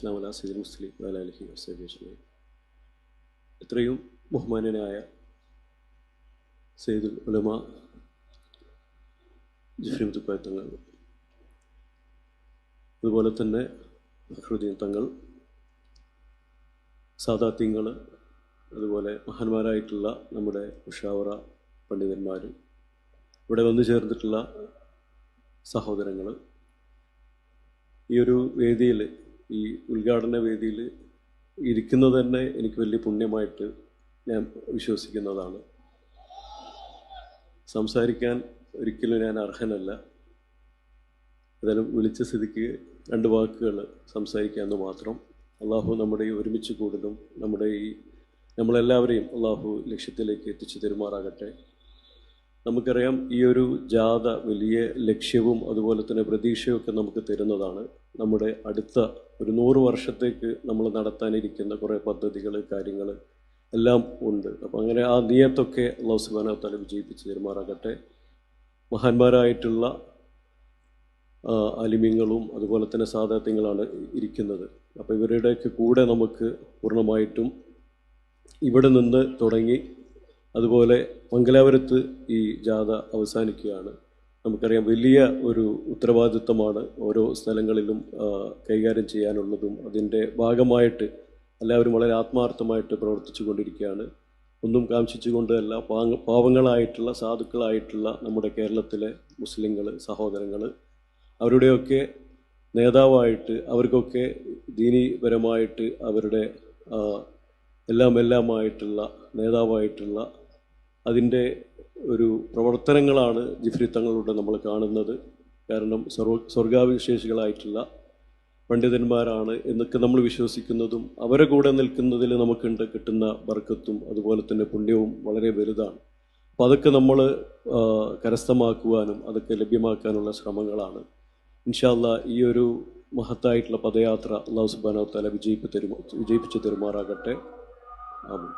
അസ്ലാമല സീദ് മുസ്ലിം വലാലിഹി വസബിസ്ലി എത്രയും ബഹുമാനനായ സെയ്ദുൽ ഉലമ ജിഫ്രി തങ്ങൾ അതുപോലെ തന്നെ ഫഖ്റുദ്ദീൻ തങ്ങൾ സാദാത്യങ്ങൾ അതുപോലെ മഹാന്മാരായിട്ടുള്ള നമ്മുടെ ഉഷാവറ പണ്ഡിതന്മാരും ഇവിടെ വന്നു ചേർന്നിട്ടുള്ള സഹോദരങ്ങൾ ഈ ഒരു വേദിയിൽ ഈ ഉദ്ഘാടന വേദിയിൽ ഇരിക്കുന്നത് തന്നെ എനിക്ക് വലിയ പുണ്യമായിട്ട് ഞാൻ വിശ്വസിക്കുന്നതാണ്. സംസാരിക്കാൻ ഒരിക്കലും ഞാൻ അർഹനല്ല. ഏതായാലും വിളിച്ച സ്ഥിതിക്ക് രണ്ട് വാക്കുകൾ സംസാരിക്കാമെന്ന് മാത്രം. അള്ളാഹു നമ്മുടെ ഈ ഒരുമിച്ച് കൂടലും നമ്മുടെ ഈ നമ്മളെല്ലാവരെയും അള്ളാഹു ലക്ഷ്യത്തിലേക്ക് എത്തിച്ചു തരുമാറാകട്ടെ. നമുക്കറിയാം ഈ ഒരു ജാഥ വലിയ ലക്ഷ്യവും അതുപോലെ തന്നെ പ്രതീക്ഷയൊക്കെ നമുക്ക് തരുന്നതാണ്. നമ്മുടെ അടുത്ത ഒരു നൂറ് വർഷത്തേക്ക് നമ്മൾ നടത്താനിരിക്കുന്ന കുറേ പദ്ധതികൾ കാര്യങ്ങൾ എല്ലാം ഉണ്ട്. അപ്പം അങ്ങനെ ആ നിയത്തൊക്കെ അള്ളാഹു സുബാന തല വിജയിപ്പിച്ച് തരുമാറാകട്ടെ. മഹാന്മാരായിട്ടുള്ള അലിമ്യങ്ങളും അതുപോലെ തന്നെ സാധാത്യങ്ങളാണ് ഇരിക്കുന്നത്. അപ്പോൾ ഇവരുടെയൊക്കെ കൂടെ നമുക്ക് പൂർണമായിട്ടും ഇവിടെ നിന്ന് തുടങ്ങി അതുപോലെ മംഗലാപുരത്ത് ഈ ജാഥ അവസാനിക്കുകയാണ്. നമുക്കറിയാം വലിയ ഒരു ഉത്തരവാദിത്വമാണ് ഓരോ സ്ഥലങ്ങളിലും കൈകാര്യം ചെയ്യാനുള്ളതും അതിന്റെ ഭാഗമായിട്ട് എല്ലാവരും വളരെ ആത്മാർത്ഥമായിട്ട് പ്രവർത്തിച്ചു കൊണ്ടിരിക്കുകയാണ്. ഒന്നും കാംക്ഷിച്ചുകൊണ്ടല്ല പാങ്ങ പാവങ്ങളായിട്ടുള്ള സാധുക്കളായിട്ടുള്ള നമ്മുടെ കേരളത്തിലെ മുസ്ലിങ്ങൾ സഹോദരങ്ങൾ അവരുടെയൊക്കെ നേതാവായിട്ട് അവർക്കൊക്കെ ദീനീപരമായിട്ട് അവരുടെ എല്ലാം എല്ലാമായിട്ടുള്ള നേതാവായിട്ടുള്ള അതിന്റെ ഒരു പ്രവർത്തനങ്ങളാണ് ജിഫ്രി തങ്ങളുടെ നമ്മൾ കാണുന്നത്. കാരണം സ്വർഗ സ്വർഗാവിശേഷികളായിട്ടുള്ള പണ്ഡിതന്മാരാണ് എന്നൊക്കെ നമ്മൾ വിശ്വസിക്കുന്നതും അവരെ കൂടെ നിൽക്കുന്നതിൽ നമുക്കുണ്ട് കിട്ടുന്ന ബർക്കത്തും അതുപോലെ തന്നെ പുണ്യവും വളരെ വലുതാണ്. അപ്പോൾ അതൊക്കെ നമ്മൾ കരസ്ഥമാക്കുവാനും അതൊക്കെ ലഭ്യമാക്കാനുള്ള ശ്രമങ്ങളാണ്. ഇൻഷാല്ല ഈ ഒരു മഹത്തായിട്ടുള്ള പദയാത്ര അള്ളാഹു സുബാനോ തല വിജയിപ്പ് തരുമാ വിജയിപ്പിച്ച് തരുമാറാകട്ടെ. ആമീൻ.